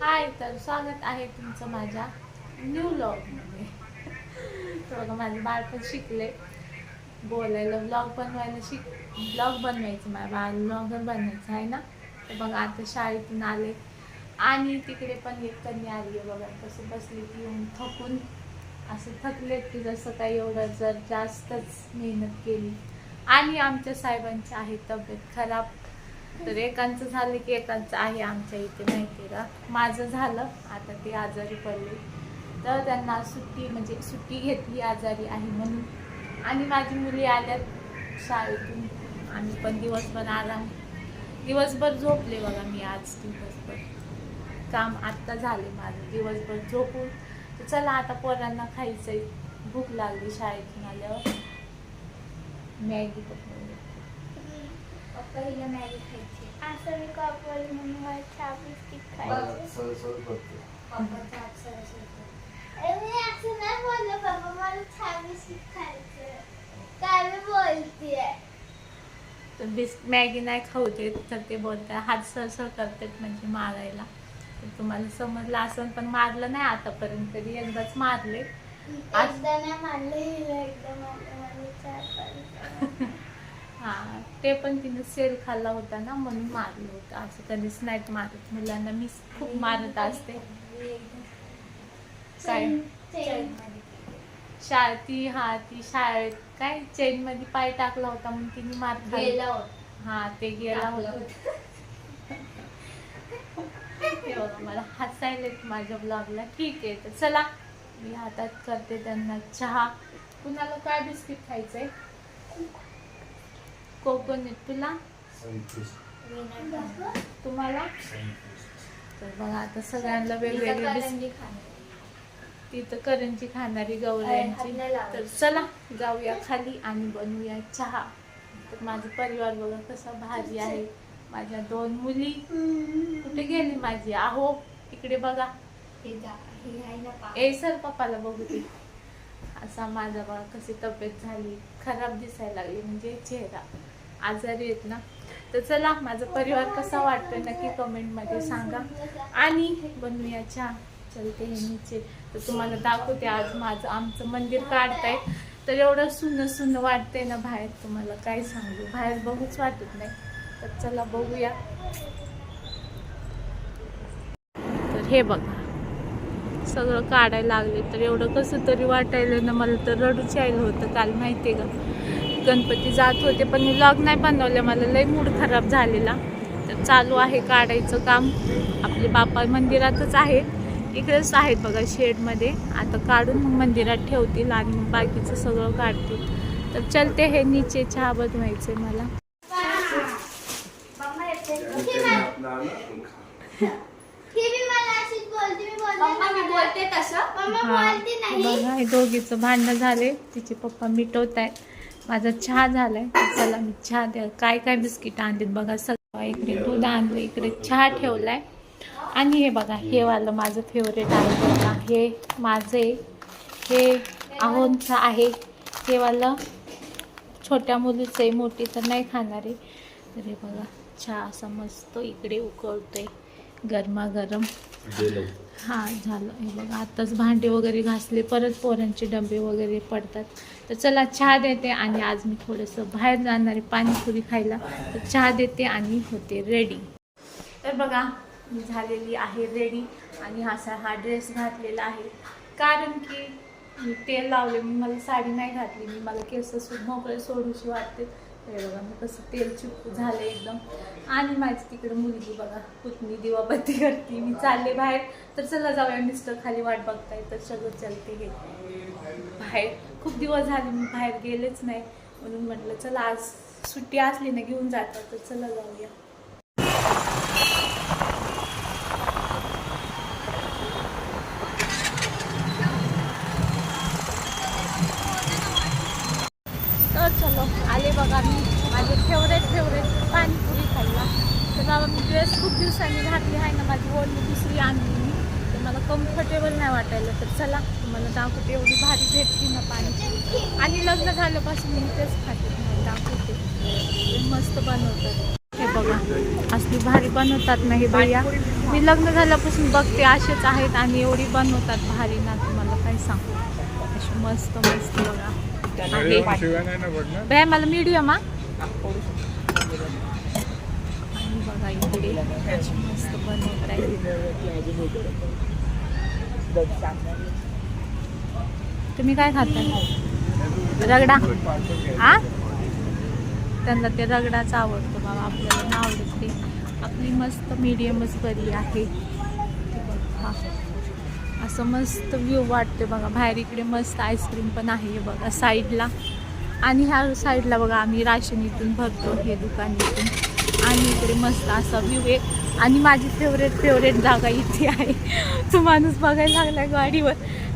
हाय तर स्वागत आहे तुमचं माझ्या न्यू ब्लॉगमध्ये थोडं बघा माझे बाळ पण शिकले. बोलायला ब्लॉग बनवायला शिक ब्लॉग बनवायचं माझ्या बाळ ब्लॉगर बनवायचं आहे ना? तर बघा आता शाळेतून आले. आणि तिकडे पण एक कन्या आली आहे बघा कसं बसली की येऊन थकून. असं थकलेत की जसं काही एवढं जर जास्तच मेहनत केली. आणि आमच्या साहेबांची आहे तब्येत खराब. तर एकांचं झालं की एकांचं आहे आमच्या इथे माहिती का माझं झालं आता ते आजारी पडले. तर त्यांना सुट्टी म्हणजे सुट्टी घेतली आजारी आहे म्हणून. आणि माझी मुली आल्यात शाळेतून. आम्ही पण दिवसभर आराम. दिवसभर झोपले बघा मी आज दिवसभर. काम आत्ता झाले माझं दिवसभर झोपून. तर चला आता पोरांना खायचंय. भूक लागली शाळेतून आल्यावर. मॅगी पकडून पहिलं मॅगी खायची असं मी म्हणून मला चहा बिस्किट खायचे. सर सर करते पप्पाचा अक्षर अरे मी असं नाही बोललो बाबा मला चहा बिस्किट खायचं. काय मी बोलतीये? तर बिस मॅगी नाही खाऊ देत तर ते बोलतात हात सरसर करतात म्हणजे मारायला. तर तुम्हाला समजलं असं पण मारलं नाही आतापर्यंत कधी एकदाच मारले. आज- एकदा नाही हिला एकदा मारलं मला चार हा ते पण तिने सेल खाल्ला होता ना म्हणून मारलं होतं. असं कधीच नाही मारत मुलांना मी खूप मारत असते. काय? शा ती हा ती शाळेत काय? चेन मध्ये पाय टाकला होता म्हणून तिने मार. गेला होता. हा ते गेला होता. मला हसायलेत माझ्या ब्लॉगला ठीक आहे तर चला. मी हातात करते त्यांना चहा. कुणाला काय बिस्किट खायचंय? कोकोनट तुला तुम्हाला? तर बघा आता सगळ्यांना वेगवेगळे तिथं करंजी खाणारी. गौऱ्यांची. तर चला जाऊया खाली आणि बनवूया चहा. तर माझा परिवार बघा कसा भारी आहे. माझ्या दोन मुली. कुठे गेली माझी? आहो इकडे बघा. ए सर पप्पाला बघू दे. असा माझा बघा कशी तब्येत झाली. खराब दिसायला लागली म्हणजे चेहरा. आजारी आहेत ना? तर चला माझा परिवार कसा वाटतोय नक्की कमेंटमध्ये सांगा. आणि बनवूया चहा चलते हे नीचे तर तुम्हाला दाखवते आज माझं आमचं मंदिर काढताय तर एवढं सुन्न सुन्न वाटतंय ना बाहेर तुम्हाला काय सांगू? बाहेर बघूच वाटत नाही. तर चला बघूया. तर हे बघा. सगळं काढायला लागले तर एवढं कसं तरी वाटायलं ना मला तर रडूच यायला होतं काल माहिती आहे का? गणपती जात होते पण मी लॉग नाही बनवलं मला. लई मूड खराब झालेला. तर चालू आहे काढायचं काम. आपले बापा मंदिरातच आहे इकडेच आहेत बघा शेडमध्ये. आता काढून मग मंदिरात ठेवतील आणि मग बाकीचं सगळं काढतील. तर चलते हे नीचे चहा बनवायचे मला. बघा हे दोघीचं भांडणं झाले. तिचे पप्पा मिटवत आहे माझा चहा झालाय. आहे चला मी चहा द्या काय काय बिस्किट आणलीत बघा. सगळं इकडे दूध आणलं इकडे चहा ठेवलाय. आणि हे बघा हे वालं माझं फेवरेट आहे बघा. हे माझे हे आहोंचं आहे. हे वालं छोट्या मुलीचं आहे मोठी तर नाही खाणारे. तर हे बघा चहा असा मस्त इकडे उकळतोय. गरमागरम. हा झालं. हे बघा आत्ताच भांडे वगैरे घासले परत पोरांचे डबे वगैरे पडतात. तर चला चहा देते आणि आज मी थोडंसं बाहेर जाणार पाणीपुरी खायला. तर चहा देते आणि होते रेडी तर बघा मी झालेली आहे रेडी आणि असा हा ड्रेस घातलेला आहे. कारण की मी तेल लावले मी मला साडी नाही घातली मी मला केस सु मोकळे सोडूशी वाटते. हे बघा मग कसं तेल चिपकू झालं एकदम. आणि माझी तिकडे मुलगी बघा पुतणी दिवाबत्ती करते. मी चालले बाहेर. तर चला जाऊया मिस्टर खाली वाट बघताय तर सगळं चलते हे. बाहेर खूप दिवस झाले मी बाहेर गेलेच नाही. म्हणून म्हटलं चला आज सुट्टी असली ना घेऊन जातात तर चला जाऊया तर चलो आले बघा मी माझे फेवरेट फेवरेट पाणीपुरी खायला तर बाबा मी ड्रेस खूप दिवसांनी घातली आहे ना माझी ओढणी दुसरी आणली मी तर मला कम्फर्टेबल नाही वाटायला तर चला तुम्हाला दाखवते एवढी भारी भेटते ना पाणी. आणि लग्न झाल्यापासून मी तेच खाते तुम्हाला दाखवते. मस्त बनवतात. हे बघा असली भारी बनवतात ना हे भैया मी लग्न झाल्यापासून बघते असेच आहेत आणि एवढी बनवतात भारी ना तुम्हाला काय सांगू. अशी मस्त मस्त बघा. बाय मला मीडियम हा? आणि बघा इकडे मस्त बनवत आहे. तुम्ही काय खाता रगडा. आ? त्यांना ते रगडाच आवडतो बाबा आपल्याला आवडते आपली मस्त मीडियमच बरी आहे. असं मस्त व्ह्यू वाटते बघा. बाहेर इकडे मस्त आईस्क्रीम पण आहे बघा साईडला आणि ह्या साईडला बघा आम्ही राशन इथून भरतो हे दुकान इथून. आणि इकडे मस्त असा व्ह्यू आहे. आणि माझी फेवरेट फेवरेट जागा इथे आहे. तो माणूस बघायला लागला गाडीवर.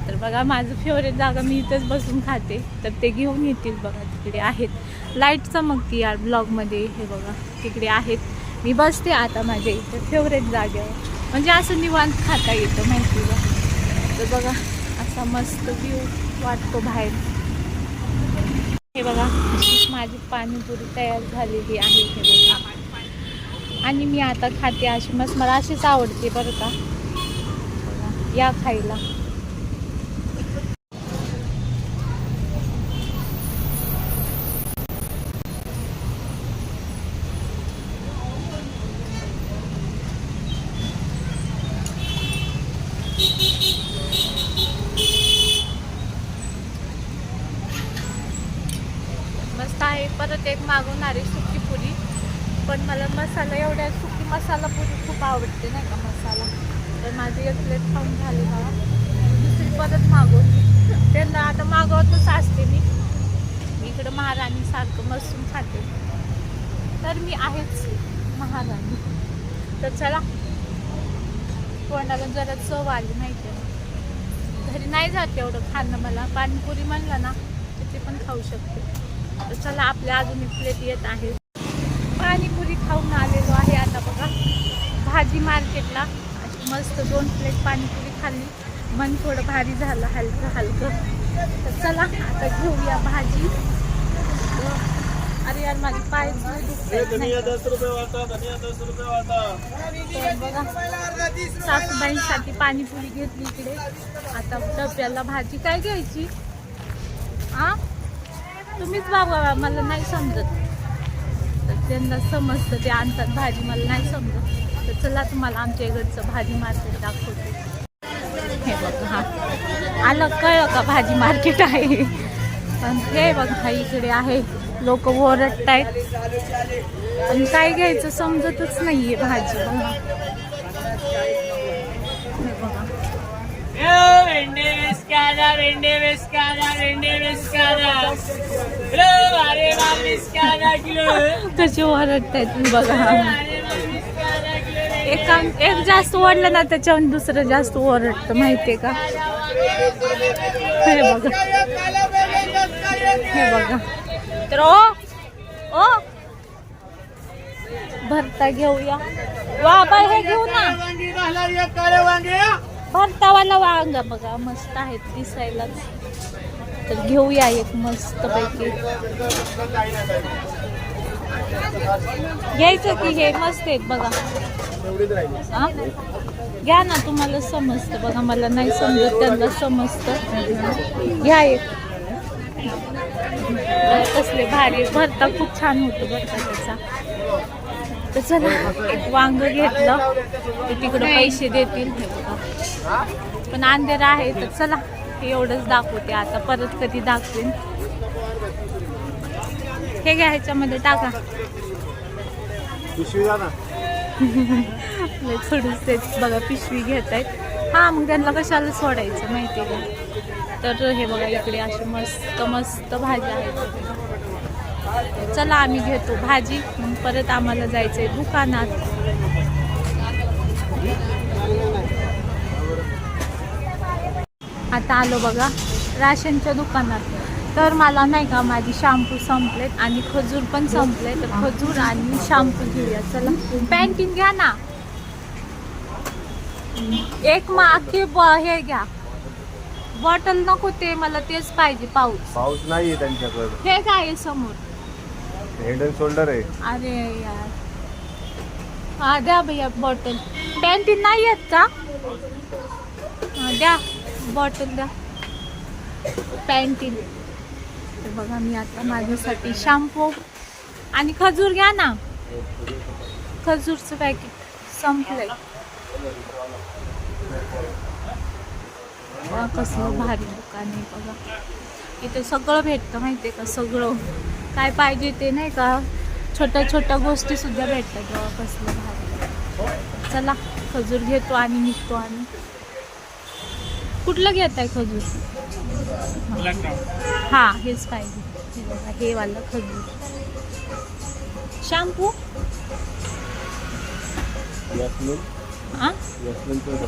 तर बघा माझं फेवरेट जागा मी इथंच बसून खाते. तर ते घेऊन येतील बघा तिकडे आहेत. लाइट चमकती यार ब्लॉगमध्ये हे बघा तिकडे आहेत. मी बसते आता माझ्या इथे फेवरेट जागेवर. म्हणजे असं निवांत खाता येतं माहिती का? तर बघा असा मस्त व्ह्यू वाटतो बाहेर. हे बघा माझी पाणीपुरी तयार झालेली आहे. हे बघा. आणि मी आता खाते अशी मस्त मला अशीच आवडते बरं का. या खायला. मस्त आहे. परत एक मागवणारी सुकी पुरी. पण मला मसाला एवढ्या सुकी मसाला पुरी खूप आवडते नाही का मसाला. तर माझी एक प्लेट खाऊन झाली मला दुसरी परत मागवते. त्यांना आता मागवतच असते मी. इकडं महाराणी सारखं मसून खाते. तर मी आहेच महाराणी. तर चला. कोणाला जरा चव आली माहिती आहे घरी नाही जात एवढं खाणं मला. पाणीपुरी म्हणलं ना तर ते पण खाऊ शकते. तर चला आपल्या अजून एक प्लेट येत आहे पाणीपुरी खाऊन आलेलो आहे आता बघा भाजी मार्केटला. अशी मस्त दोन प्लेट पाणीपुरी खाल्ली. मन थोडं भारी झालं हलकं हलकं. तर चला आता घेऊया भाजी. अरे यार माझी पाय सासूबाईंसाठी पाणीपुरी घेतली इकडे. आता डब्याला भाजी काय घ्यायची? आ? तुम्हीच बाबा मला नाही समजत. तर त्यांना समजतं ते आणतात भाजी मला नाही समजत. तर चला तुम्हाला आमच्या इकडचं भाजी मार्केट दाखवते. हे बघ हा. आलं कळलं का भाजी मार्केट आहे? पण हे बघ हा इकडे आहे. लोक ओरडत आहेत. आणि काय घ्यायचं समजतच नाहीये भाजी. बघा. कसे ओरडत आहेत बघा. एक एक एक जास्त ओढलं ना त्याच्यावर दुसरं जास्त ओरडतं माहितीये का? हे बघा. हे बघा. तर ओ ओ. भरता घेऊया. वा बाय हे घेऊ ना. वांगी घाला भरतावाला वांग बघा मस्त आहेत दिसायलाच तर घेऊया एक मस्त पैकी घ्यायचं की हे मस्त आहेत बघा. हा? घ्या ना तुम्हाला समजतं बघा मला नाही समजत त्यांना समजतं. घ्या एक. कसले भारी भरता खूप छान होतो भरता त्याचा. तर चला एक वांग घेतलं. ते तिकडं पैसे देतील. हे बघा. पण अंधेरा आहे तर चला एवढंच दाखवते. आता परत कधी दाखवेन. हे घ्या ह्याच्यामध्ये टाका. आहेत. बघा पिशवी घेत आहेत हा मग त्यांना कशाला सोडायचं माहिती का? तर हे बघा इकडे अशी मस्त मस्त भाज्या आहेत. चला आम्ही घेतो भाजी. मग परत आम्हाला जायचंय दुकानात. आता आलो बघा राशनच्या दुकानात. तर मला नाही का माझी शॅम्पू संपलेत आणि खजूर पण संपले तर खजूर आणि शॅम्पू घेऊया. चला. पॅन्टीन घ्या ना. एक मा अख्खे ब- हे घ्या. बॉटल नको ते मला तेच पाहिजे पाऊच. पाऊस नाहीये त्यांच्याकडे. हे काय आहे समोर? हेड अँड शोल्डर आहे. अरे यार. हा द्या भैया बॉटल. पॅन्टीन नाही आहेत का? द्या. बॉटल द्या. पॅन्टीन तर बघा मी आता माझ्यासाठी शॅम्पू आणि खजूर घ्या ना. खजूरचं पॅकेट संपलंय. कसलं भारी दुकान आहे बघा. इथे सगळं भेटतं माहितीये का? सगळं. काय पाहिजे ते नाही का? छोट्या छोट्या गोष्टी सुद्धा भेटतात बघा कसलं भारी. चला खजूर घेतो आणि निघतो आणि कुठलं घेत आहे खजूर? हा हेच पाहिजे. हे हे वालं खजूर. शॅम्पू? हा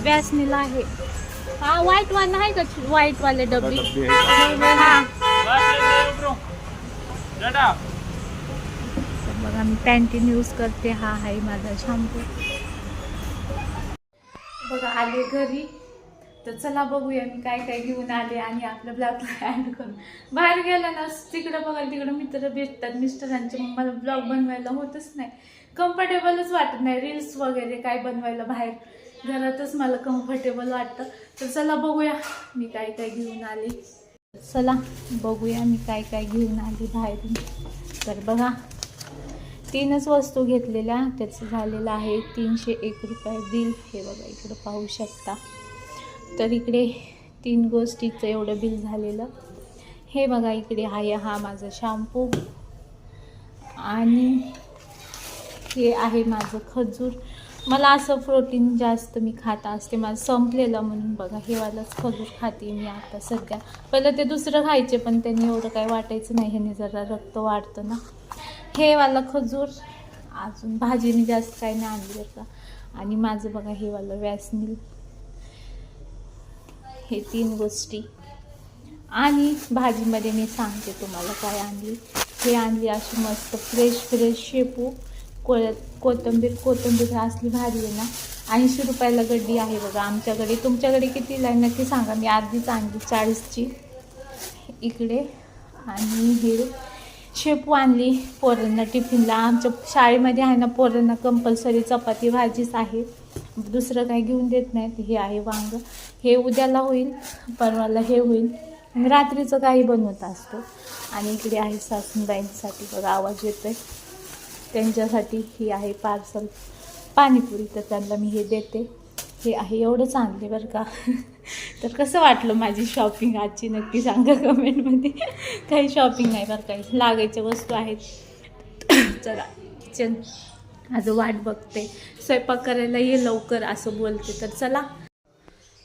व्यासनीला आहे. हा व्हाईट वाला आहे का? व्हाईट वाले डब्बी? हा तर बघा मी पॅन्टीन यूज करते. हा आहे माझा शॅम्पू. बघा आले घरी. तर चला बघूया मी काय काय घेऊन आले आणि आपल्या ब्लॉगला ॲड करून. बाहेर गेला ना तिकडं बघायला तिकडं मित्र भेटतात मिस्टरांचे. मग मला ब्लॉग बनवायला होतच नाही. कम्फर्टेबलच वाटत नाही. रील्स वगैरे काय बनवायला बाहेर. घरातच मला कम्फर्टेबल वाटतं. तर चला बघूया मी काय काय घेऊन आले. चला बघूया मी काय काय घेऊन आली बाहेरून. तर बघा तीनच वस्तू घेतलेल्या. त्याचं झालेलं आहे तीनशे एक रुपये बिल. हे बघा इकडं पाहू शकता. तर इकडे तीन गोष्टीचं एवढं बिल झालेलं. हे बघा इकडे आहे हा माझा शॅम्पू. आणि हे आहे माझं खजूर. मला असं प्रोटीन जास्त मी खात असते माझं संपलेलं म्हणून बघा हे वालंच खजूर खाते मी आता सध्या. पहिलं ते दुसरं खायचे पण त्यांनी एवढं काय वाटायचं नाही ह्याने जरा रक्त वाढतं ना. हे वाला खजूर अजून भाजीने जास्त काही नाही आणली का आणि माझं बघा हे वालं व्यासनील हे तीन गोष्टी. आणि भाजीमध्ये मी सांगते तुम्हाला काय आणली. हे आणली अशी मस्त फ्रेश फ्रेश शेपू को कोथिंबीर कोथिंबीर असली भाजी आहे ना. ऐंशी रुपयाला गड्डी आहे बघा आमच्याकडे. तुमच्याकडे कितीला आहे नक्की सांगा. मी आधीच आणली चाळीसची. इकडे. आणि हे शेपू आणली पोरांना टिफिनला. आमच्या शाळेमध्ये आहे ना पोरांना कंपल्सरी चपाती भाजीच आहे. दुसरं काही घेऊन देत नाहीत. हे आहे वांग. हे उद्याला होईल परवाला हे होईल. रात्रीचं काही बनवत असतो. आणि इकडे आहे सासूनबाईंसाठी बघा आवाज येतोय. त्यांच्यासाठी ही आहे पार्सल. पाणीपुरी तर त्यांना मी हे देते. हे आहे एवढं चांगले बरं का. तर कसं वाटलं माझी शॉपिंग आजची नक्की सांगा कमेंटमध्ये काही शॉपिंग नाही बरं काही लागायच्या वस्तू आहेत. चला किचन आज वाट बघते. स्वयंपाक करायला ये लवकर असं बोलते. तर चला.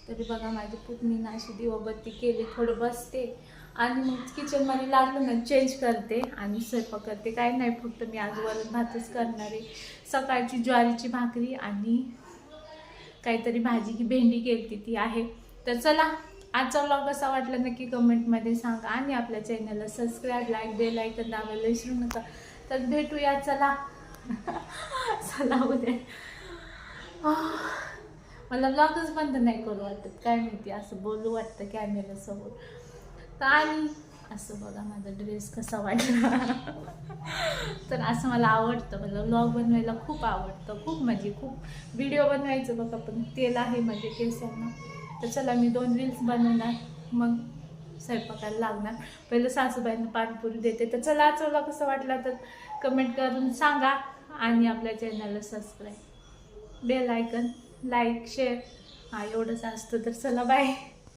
तरी बघा माझी पुतणीनं अशी दिवाबत्ती केली थोडं बसते. आणि मग किचनमध्ये लागलं ना चेंज करते आणि स्वयंपाक करते. काय नाही फक्त मी आज वरण भातच करणार आहे. सकाळची ज्वारीची भाकरी आणि काहीतरी भाजी की भेंडी केली ती आहे. तर चला आजचा व्लॉग कसा वाटला नक्की कमेंटमध्ये सांगा आणि आपल्या चॅनलला सबस्क्राईब लाईक बेल ऐकत दाबायला विसरू नका. तर भेटूया चला. चला उद्या. मला ब्लॉगच बंद नाही करू वाटत. काय माहिती असं बोलू वाटतं कॅमेऱ्यासमोर तर आणि असं बघा माझा ड्रेस कसा वाटला. तर असं मला आवडतं. मला ब्लॉग बनवायला खूप आवडतं. खूप म्हणजे खूप व्हिडिओ बनवायचं बघा पण तेल आहे माझे केसांना. तर चला मी दोन रील्स बनवणार. मग स्वयंपाकाला लागणार. पहिलं सासूबाईंना पाणीपुरी देते. तर चला चला कसं वाटलं तर कमेंट करून सांगा. आणि आपल्या चॅनलला subscribe bell icon like share हा एवढंच असतं तर चला बाय